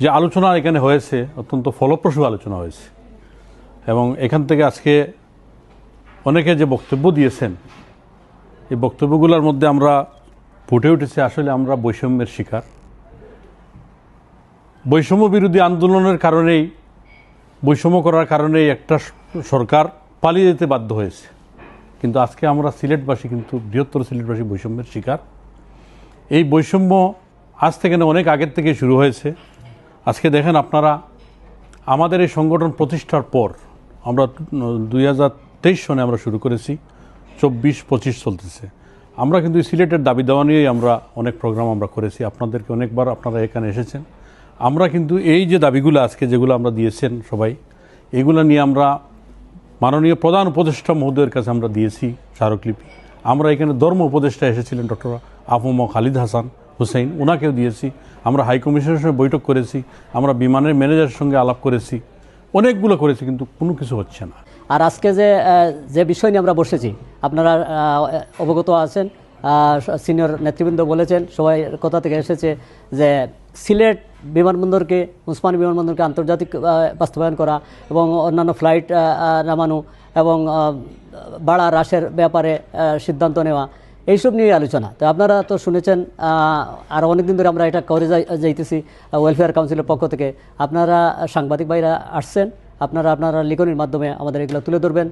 যে আলোচনা এখানে হয়েছে, অত্যন্ত ফলপ্রসূ আলোচনা হয়েছে। এবং এখান থেকে আজকে অনেকে যে বক্তব্য দিয়েছেন, এই বক্তব্যগুলোর মধ্যে আমরা ফুটে উঠেছে, আসলে আমরা বৈষম্যের শিকার। বৈষম্য বিরোধী আন্দোলনের কারণেই, বৈষম্য করার কারণেই একটা সরকার পালিয়ে যেতে বাধ্য হয়েছে। কিন্তু আজকে আমরা সিলেটবাসী, কিন্তু বৃহত্তর সিলেটবাসী বৈষম্যের শিকার। এই বৈষম্য আজ থেকে অনেক আগের থেকে শুরু হয়েছে। আজকে দেখেন আপনারা, আমাদের এই সংগঠন প্রতিষ্ঠার পর আমরা দুই হাজার তেইশ সনে আমরা শুরু করেছি, চব্বিশ পঁচিশ চলতেছে। আমরা কিন্তু সিলেটের দাবি দেওয়া নিয়েই আমরা অনেক প্রোগ্রাম আমরা করেছি। আপনাদেরকে অনেকবার আপনারা এখানে এসেছেন। আমরা কিন্তু এই যে দাবিগুলো আজকে যেগুলো আমরা দিয়েছেন সবাই, এগুলো নিয়ে আমরা মাননীয় প্রধান উপদেষ্টা মহোদয়ের কাছে আমরা দিয়েছি স্মারকলিপি। আমরা এখানে ধর্ম উপদেষ্টা এসেছিলেন ডক্টর আফম খালিদ হাসান। হুসাইন ওনাকেও দিয়েছি। আমরা হাই কমিশনের সঙ্গে বৈঠক করেছি, আমরা বিমানের ম্যানেজারের সঙ্গে আলাপ করেছি। অনেকগুলো করেছি, কিন্তু কোনো কিছু হচ্ছে না। আর আজকে যে যে বিষয় নিয়ে আমরা বসেছি, আপনারা অবগত আছেন সিনিয়র নেতৃবৃন্দ বলেছেন, সবাই কথা থেকে এসেছে যে সিলেট বিমানবন্দরকে, উসমানী বিমানবন্দরকে আন্তর্জাতিক বাস্তবায়ন করা এবং অন্যান্য ফ্লাইট নামানো এবং ভাড়া হ্রাসের ব্যাপারে সিদ্ধান্ত নেওয়া এইসব নিয়ে আলোচনা। তো আপনারা তো শুনেছেন আর অনেকদিন ধরে আমরা এটা করে যাই- যাইতেছি ওয়েলফেয়ার কাউন্সিলের পক্ষ থেকে। আপনারা সাংবাদিক ভাইরা আসছেন, আপনারা আপনারা লিখনির মাধ্যমে আমাদের এগুলো তুলে ধরবেন।